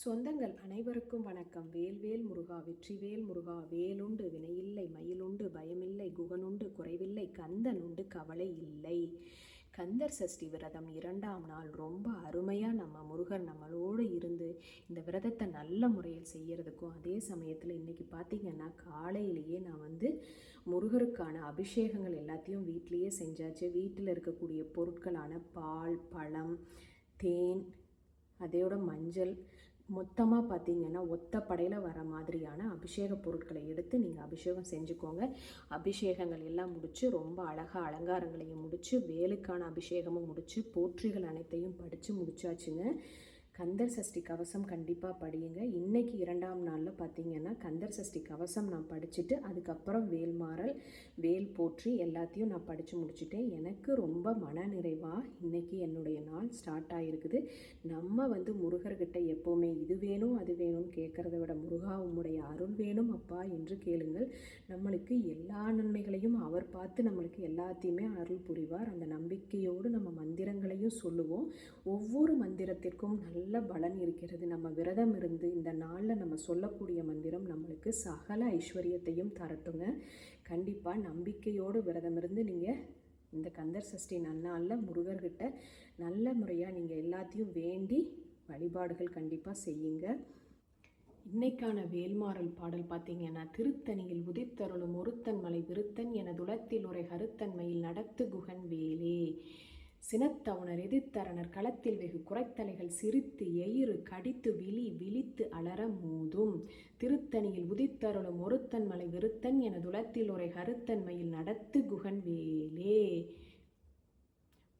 சொந்தங்கள் அனைவருக்கும் வணக்கம். வேல்வேல் முருகா வெற்றிவேல் முருகா வேலுண்டு வினையில்லை மயிலுண்டு பயமில்லை குகனுண்டு குறைவில்லை கந்தன் உண்டு கவலை இல்லை. கந்தர் சஷ்டி விரதம் இரண்டாம் நாள் ரொம்ப அருமையாக நம்ம முருகர் நம்மளோடு இருந்து இந்த விரதத்தை நல்ல முறையில் செய்கிறதுக்கும் அதே சமயத்தில் இன்றைக்கி பார்த்தீங்கன்னா காலையிலேயே நான் வந்து முருகருக்கான அபிஷேகங்கள் எல்லாத்தையும் வீட்டிலையே செஞ்சாச்சு. வீட்டில் இருக்கக்கூடிய பொருட்களான பால் பழம் தேன் அதோட மஞ்சள் மொத்தமாக பார்த்தீங்கன்னா ஒத்த படையில் வர மாதிரியான அபிஷேக பொருட்களை எடுத்து நீங்கள் அபிஷேகம் செஞ்சுக்கோங்க. அபிஷேகங்கள் எல்லாம் முடித்து ரொம்ப அழகாக அலங்காரங்களையும் முடித்து வேலுக்கான அபிஷேகமும் முடித்து போற்றிகள் அனைத்தையும் படித்து முடிச்சாச்சுங்க. கந்தர் சஷ்டி கவசம் கண்டிப்பாக படியுங்க. இன்றைக்கி இரண்டாம் நாளில் பார்த்தீங்கன்னா கந்தர் சஷ்டி கவசம் நான் படிச்சுட்டு அதுக்கப்புறம் வேல்மாறல் வேல் போற்றி எல்லாத்தையும் நான் படித்து முடிச்சுட்டேன். எனக்கு ரொம்ப மன நிறைவாக இன்றைக்கி என்னுடைய நாள் ஸ்டார்ட் ஆகிருக்குது நம்ம வந்து முருகர்கிட்ட எப்போவுமே இது வேணும் அது வேணும்னு கேட்குறத விட முருகா உம்முடைய அருள் வேணும் அப்பா என்று கேளுங்கள். நம்மளுக்கு எல்லா நன்மைகளையும் அவர் பார்த்து நம்மளுக்கு எல்லாத்தையுமே அருள் புரிவார். அந்த நம்பிக்கையோடு நம்ம மந்திரங்களையும் சொல்லுவோம். ஒவ்வொரு மந்திரத்திற்கும் நல்ல நல்ல பலன் இருக்கிறது. நம்ம விரதம் இருந்து இந்த நாளில் நம்ம சொல்லக்கூடிய மந்திரம் நம்மளுக்கு சகல ஐஸ்வர்யத்தையும் தரட்டுங்க. கண்டிப்பாக நம்பிக்கையோடு விரதம் இருந்து நீங்கள் இந்த கந்தர் சஷ்டி நன்னாளில் முருகர்கிட்ட நல்ல முறையாக நீங்கள் எல்லாத்தையும் வேண்டி வழிபாடுகள் கண்டிப்பாக செய்யுங்க. இன்னைக்கான வேல்மாறல் பாடல் பார்த்தீங்கன்னா திருத்தணியில் உதித்தருளும் ஒருத்தன் மலை விருத்தன் என துளத்தில் உரை கருத்தன்மையில் நடத்து குகன் வேலே. சினத்தவனர் எதிர்த்தரனர் களத்தில் வெகு குறைத்தலைகள் சிரித்து எயிறு கடித்து விழி விழித்து அலற மோதும். திருத்தணியில் உதித்தருளும் ஒருத்தன் மலை விருத்தன் என துளத்தில் உரை கருத்தன்மையில் நடத்து குகன் வேலே.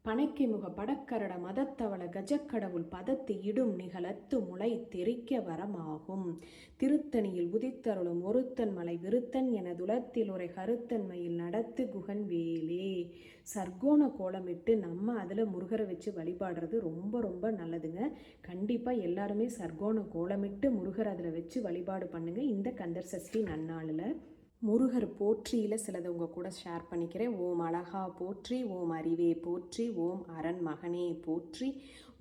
பனைக்கை முக படக்கரட மதத்தவள கஜக்கடவுள் பதத்து இடும் நிகழத்து முளை தெரிக்க வரமாகும். திருத்தணியில் உதித்தருளும் ஒருத்தன் மலை விருத்தன் என துலத்தில் உரை கருத்தன்மையில் நடத்து குகன் வேலே. சர்க்கோண கோலமிட்டு நம்ம அதில் முருகரை வச்சு வழிபாடுறது ரொம்ப ரொம்ப நல்லதுங்க. கண்டிப்பாக எல்லாருமே சர்க்கோண கோலமிட்டு முருகர் அதில் வச்சு வழிபாடு பண்ணுங்கள் இந்த கந்தர் சஷ்டி நன்னாளில். முருகர் போற்றியில் சிலதை உங்கள் கூட ஷேர் பண்ணிக்கிறேன். ஓம் அழகா போற்றி ஓம் அறிவே போற்றி ஓம் அரண் மகனே போற்றி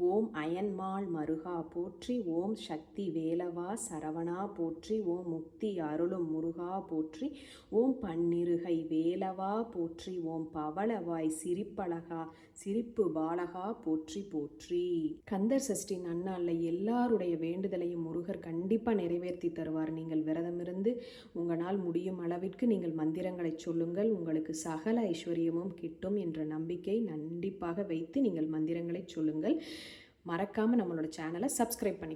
ஓம் அயன்மாள் மருகா போற்றி ஓம் சக்தி வேலவா சரவணா போற்றி ஓம் முக்தி அருளும் முருகா போற்றி ஓம் பன்னிருகை வேலவா போற்றி ஓம் பவளவாய் சிரிப்பழகா சிரிப்பு பாலகா போற்றி போற்றி. கந்தர் சஷ்டி நன்னாளில் எல்லாருடைய வேண்டுதலையும் முருகர் கண்டிப்பாக நிறைவேற்றி தருவார். நீங்கள் விரதமிருந்து உங்களால் முடியும் அளவிற்கு நீங்கள் மந்திரங்களை சொல்லுங்கள். உங்களுக்கு சகல ஐஸ்வர்யமும் கிட்டும் என்ற நம்பிக்கை கண்டிப்பாக வைத்து நீங்கள் மந்திரங்களை சொல்லுங்கள். மறக்காமல் நம்மளோட சேனலை சப்ஸ்கிரைப் பண்ணி